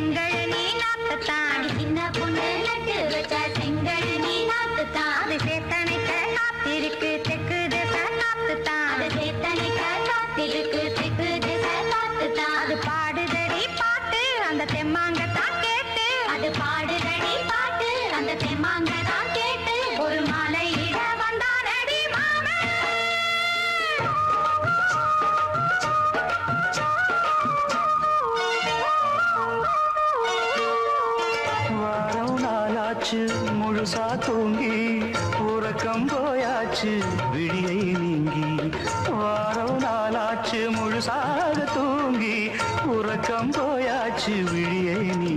செங்கழனி நாத்தத்தான் அது சின்ன பொண்ணு செங்கழனி நாத்தத்தான் அது சேத்தனைக்க நாத்திருக்கு தெற்கு திச நாத்துத்தான் அது சேத்தனைக்க நாத்திருக்கு தெற்கு திச நாத்துத்தான் அது பாடுதடி பாட்டு அந்த தெம்மாங்க தான் கேட்டு. அது பாடுதடி பாட்டு அந்த தெம்மாங்க தான் கேட்டு. ஒரு போயாச்சு முழுசா தூங்கி உறக்கம் போயாச்சு விழியை நீங்கி வாரம் நாளாச்சு முழுசாக தூங்கி உறக்கம் போயாச்சு விழியை நீங்கி